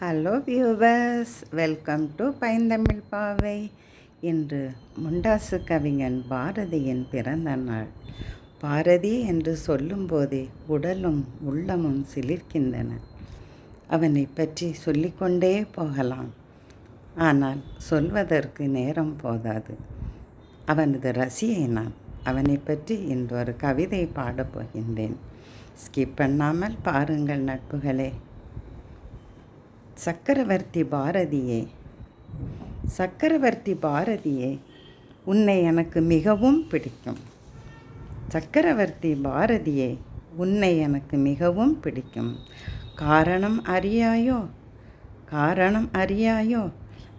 Hello viewers welcome to பைந்தமிழ் பாவை இன்று முண்டாசு கவிஞன் பாரதியின் பிறந்த நாள். பாரதி என்று சொல்லும்போதே உடலும் உள்ளமும் சிலிர்க்கின்றன. அவனை பற்றி சொல்லிக்கொண்டே போகலாம். ஆனால் சொல்வதற்கு நேரம் போதாது. அவனது ரசியை நான் அவனை பற்றி இன்று ஒரு கவிதை பாடப் போகின்றேன். ஸ்கிப் பண்ணாமல் பாருங்கள் நட்புகளே. சக்கரவர்த்தி பாரதியே சக்கரவர்த்தி பாரதியே உன்னை எனக்கு மிகவும் பிடிக்கும். சக்கரவர்த்தி பாரதியே உன்னை எனக்கு மிகவும் பிடிக்கும். காரணம் அறியாயோ? காரணம் அறியாயோ?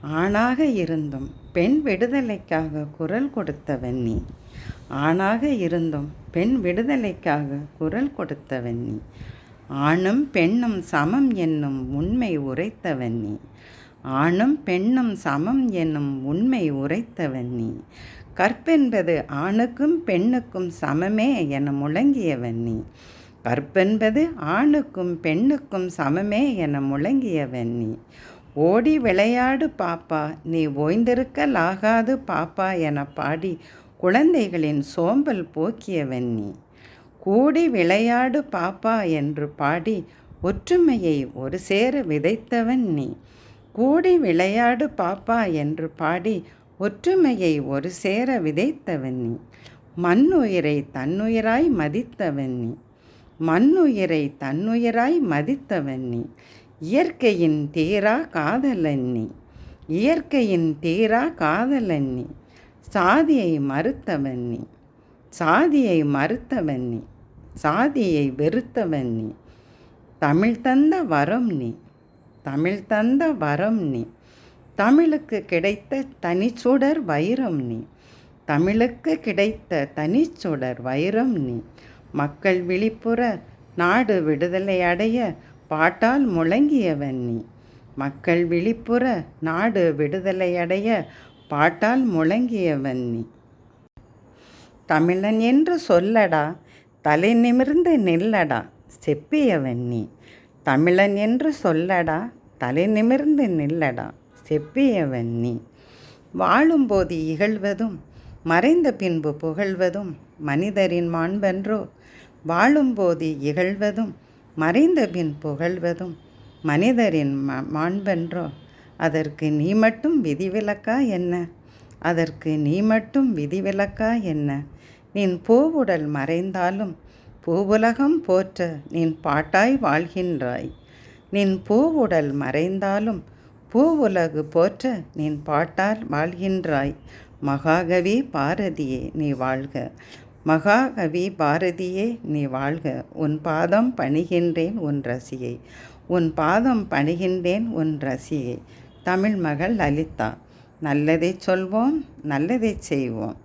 ஆணாக இருந்தும் பெண் விடுதலைக்காக குரல் கொடுத்தவன் நீ. ஆணாக இருந்தும் பெண் விடுதலைக்காக குரல் கொடுத்தவன் நீ. ஆணும் பெண்ணும் சமம் என்னும் உண்மை உரைத்தவன் நீ. ஆணும் பெண்ணும் சமம் என்னும் உண்மை உரைத்தவன் நீ. கற்பென்பது ஆணுக்கும் பெண்ணுக்கும் சமமே என முழங்கியவன் நீ. கற்பென்பது ஆணுக்கும் பெண்ணுக்கும் சமமே என முழங்கியவன் நீ. ஓடி விளையாடு பாப்பா நீ ஓய்ந்திருக்கலாகாது பாப்பா என பாடி குழந்தைகளின் சோம்பல் போக்கியவன் நீ. கூடி விளையாடு பாப்பா என்று பாடி ஒற்றுமையை ஒரு சேர விதைத்தவன் நீ. கூடி விளையாடு பாப்பா என்று பாடி ஒற்றுமையை ஒரு சேர விதைத்தவன் நீ. மண்ணுயிரை தன்னுயிராய் மதித்தவன் நீ. மண்ணுயிரை தன்னுயிராய் மதித்தவன் நீ. இயற்கையின் தீரா காதலன் நீ. இயற்கையின் தீரா காதலன் நீ. சாதியை மறுத்தவன் நீ. சாதியை மறுத்தவன் நீ சாதியை வெறுத்தவன் நீ தமிழ் தந்த வரம் நீ தமிழ் தந்த வரம் நீ தமிழுக்கு கிடைத்த தனிச்சுடர் வைரம் நீ தமிழுக்கு கிடைத்த தனிச்சுடர் வைரம் நீ மக்கள் விழிப்புற நாடு விடுதலை அடைய பாட்டால் முழங்கியவன் நீ மக்கள் விழிப்புற நாடு விடுதலை அடைய பாட்டால் முழங்கியவன் நீ. தமிழன் என்று சொல்லடா தலை நிமிர்ந்து நில்லடா செப்பியவன் நீ. தமிழன் என்று சொல்லடா தலை நிமிர்ந்து நில்லடா செப்பியவன் நீ. வாழும்போது இகழ்வதும் மறைந்த பின்பு புகழ்வதும் மனிதரின் மாண்பென்றோ. வாழும்போது இகழ்வதும் மறைந்த பின் புகழ்வதும் மனிதரின் மாண்பென்றோ. அதற்கு நீ மட்டும் விதிவிலக்கா என்ன? அதற்கு நீ மட்டும் விதிவிலக்கா என்ன? நின் பூவுடல் மறைந்தாலும் பூவுலகம் போற்ற நின் பாட்டாய் வாழ்கின்றாய். நின் பூவுடல் மறைந்தாலும் பூவுலகு போற்ற நின் பாட்டால் வாழ்கின்றாய். மகாகவி பாரதியே நீ வாழ்க. மகாகவி பாரதியே நீ வாழ்க. உன் பாதம் பணிகின்றேன் உன் ரசியை. உன் பாதம் பணிகின்றேன் உன் ரசியை. தமிழ் மகள் லலிதா. நல்லதை சொல்வோம் நல்லதை செய்வோம்.